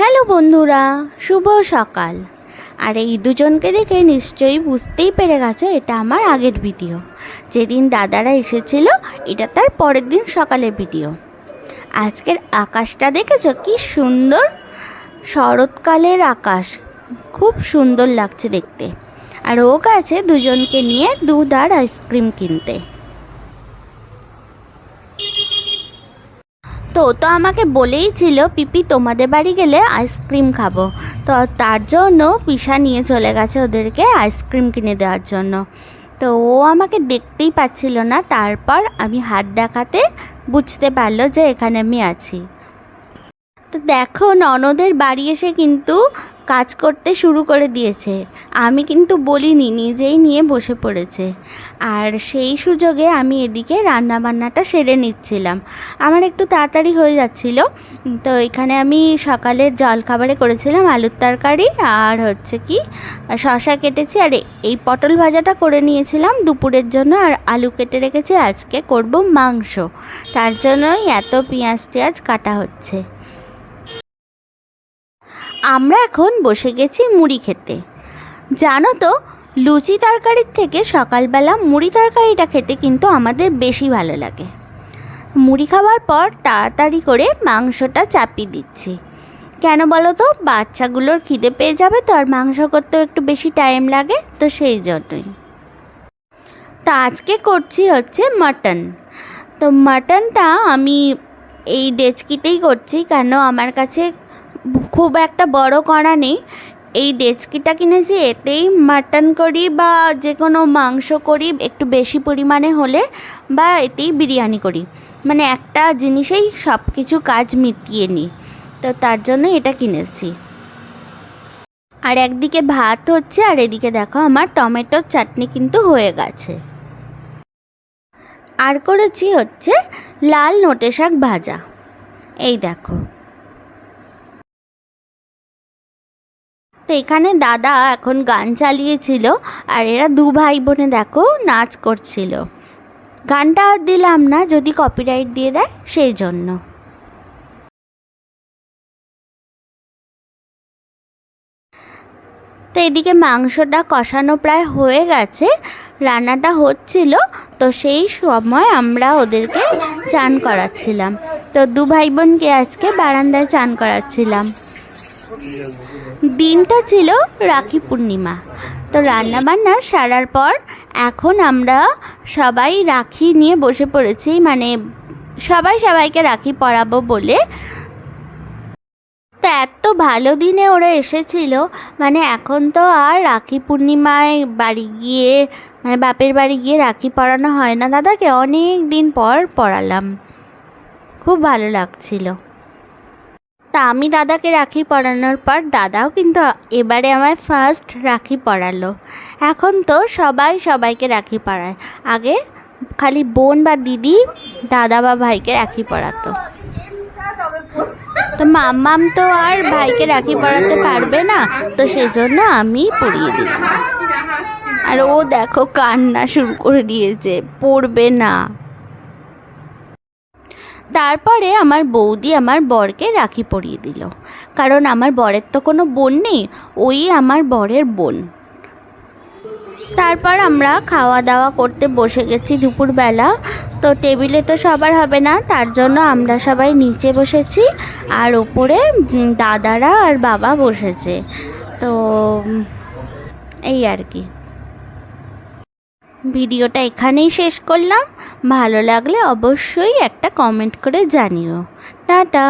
Hello বন্ধুরা, শুভ সকাল। আর এই দুজনকে দেখে নিশ্চয়ই বুঝতেই পেরে গেছে, এটা আমার আগের ভিডিও। যেদিন দাদারা এসেছিল, এটা তার পরের দিন সকালের ভিডিও। আজকের আকাশটা দেখেছ? কি সুন্দর শরৎকালের আকাশ। খুব সুন্দর লাগছে দেখতে। আর ও গেছে দুজনকে নিয়ে দুধ আর আইসক্রিম কিনতে। তো ও তো আমাকে বলেই ছিল, পিপি, তোমাদের বাড়ি গেলে আইসক্রিম খাব। তো তার জন্য পিসা নিয়ে চলে গেছে ওদেরকে আইসক্রিম কিনে দেওয়ার জন্য। তো ও আমাকে দেখতেই পাচ্ছিল না। তারপর আমি হাত দেখাতে বুঝতে পারল যে এখানে আমি আছি। তো দেখো, ননদের বাড়ি এসে কিন্তু কাজ করতে শুরু করে দিয়েছে। আমি কিন্তু বলিনি, নিজেই নিয়ে বসে পড়েছে। আর সেই সুযোগে আমি এদিকে রান্না বান্নাটা সেরে নিচ্ছিলাম। আমার একটু তাড়াতাড়ি হয়ে যাচ্ছিল। তো এখানে আমি সকালের জলখাবারে করেছিলাম আলুর তরকারি আর হচ্ছে কি শশা কেটেছি। আর এই পটল ভাজাটা করে নিয়েছিলাম দুপুরের জন্য। আর আলু কেটে রেখেছি, আজকে করব মাংস। তার জন্যই এত পেঁয়াজ টেঁয়াজ কাটা হচ্ছে। আমরা এখন বসে গেছি মুড়ি খেতে। জানো তো, লুচি তরকারির থেকে সকালবেলা মুড়ি তরকারিটা খেতে কিন্তু আমাদের বেশি ভালো লাগে। মুড়ি খাওয়ার পর তাড়াতাড়ি করে মাংসটা চাপিয়ে দিচ্ছি। কেন বলো তো, বাচ্চাগুলোর খিদে পেয়ে যাবে তো, আর মাংস করতেও একটু বেশি টাইম লাগে, তো সেই জন্যই। তা আজকে করছি হচ্ছে মাটন তো মাটনটা আমি এই ডেচকিতেই করছি, কেন আমার কাছে খুব একটা বড় কড়া নেই। এই ডেচকিটা কিনেছি, এতেই মাটন করি বা যে কোনো মাংস করি, একটু বেশি পরিমাণে হলে বা এতেই বিরিয়ানি করি। মানে একটা জিনিসেই সব কিছু কাজ মিটিয়ে নিই। তো তার জন্য এটা কিনেছি। আর একদিকে ভাত হচ্ছে, আর এদিকে দেখো আমার টমেটোর চাটনি কিন্তু হয়ে গেছে। আর করেছি হচ্ছে লাল নোটে শাক ভাজা। এই দেখো। তো এখানে দাদা এখন গান চালিয়েছিল আর এরা দু ভাই বোনে দেখো নাচ করছিল। গানটা দিলাম না, যদি কপিরাইট দিয়ে দেয় সেই জন্য। তো এদিকে মাংসটা কষানো প্রায় হয়ে গেছে, রান্নাটা হচ্ছিল, তো সেই সময় আমরা ওদেরকে চান করাচ্ছিলাম। তো দু ভাই বোনকে আজকে বারান্দায় চান করাচ্ছিলাম। দিনটা ছিল রাখি পূর্ণিমা। তো রান্না বান্না সারার পর এখন আমরা সবাই রাখি নিয়ে বসে পড়েছি মানে সবাই সবাইকে রাখি পরাবো বলে। তো এত ভালো দিনে ওরা এসেছিল মানে এখন তো আর রাখি পূর্ণিমায় বাড়ি গিয়ে মানে বাপের বাড়ি গিয়ে রাখি পরানো হয় না। দাদাকে অনেক দিন পর পরালাম। খুব ভালো লাগছিল। তা আমি দাদাকে রাখি পরানোর পর দাদাও কিন্তু এবারে আমায় ফার্স্ট রাখি পরালো এখন তো সবাই সবাইকে রাখি পরায় আগে খালি বোন বা দিদি, দাদা বা ভাইকে রাখি পরাতো তো মাম্মাম তো আর ভাইকে রাখি পরাতে পারবে না, তো সেজন্য আমি পরিয়ে দিলাম। আর ও দেখো কান্না শুরু করে দিয়েছে, পড়বে না। তারপরে আমার বৌদি আমার বরকে রাখি পরিয়ে দিল। কারণ আমার বরের তো কোনো বোন নেই, ওই আমার বরের বোন। তারপর আমরা খাওয়া দাওয়া করতে বসে গেছি দুপুরবেলা। তো টেবিলে তো সবার হবে না, তার জন্য আমরা সবাই নিচে বসেছি আর ওপরে দাদারা আর বাবা বসেছে। তো এই আর কি। ভিডিওটা এখানেই শেষ করলাম। ভালো লাগলে অবশ্যই একটা কমেন্ট করে জানিও। টাটা।